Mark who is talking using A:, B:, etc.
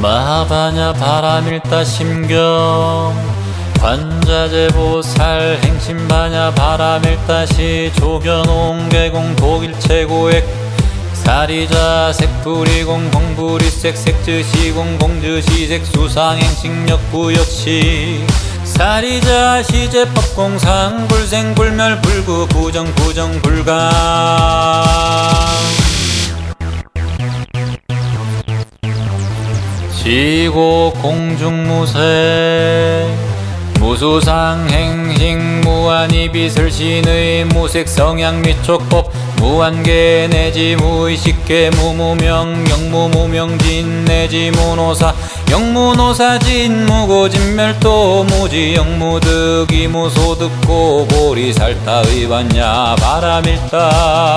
A: 마바냐 바람일다 심경. 관자재보살 행신바냐 바람일다시 조견옹 개공 독일 최고액. 사리자 색불이공 공불이색 색즈시공 공즈시색 수상행식력 부여치. 사리자 시제법공상 불생불멸 불구 부정 부정 불강 지고 공중무색 무수상 행식 무한이 비설신의 무색 성향 미촉법 무한계 내지 무의식계 무무명 영무무명진 내지 무노사 영무노사진 무고진멸도 무지 영무득이 무소득고 보리살타 의반야 바람일다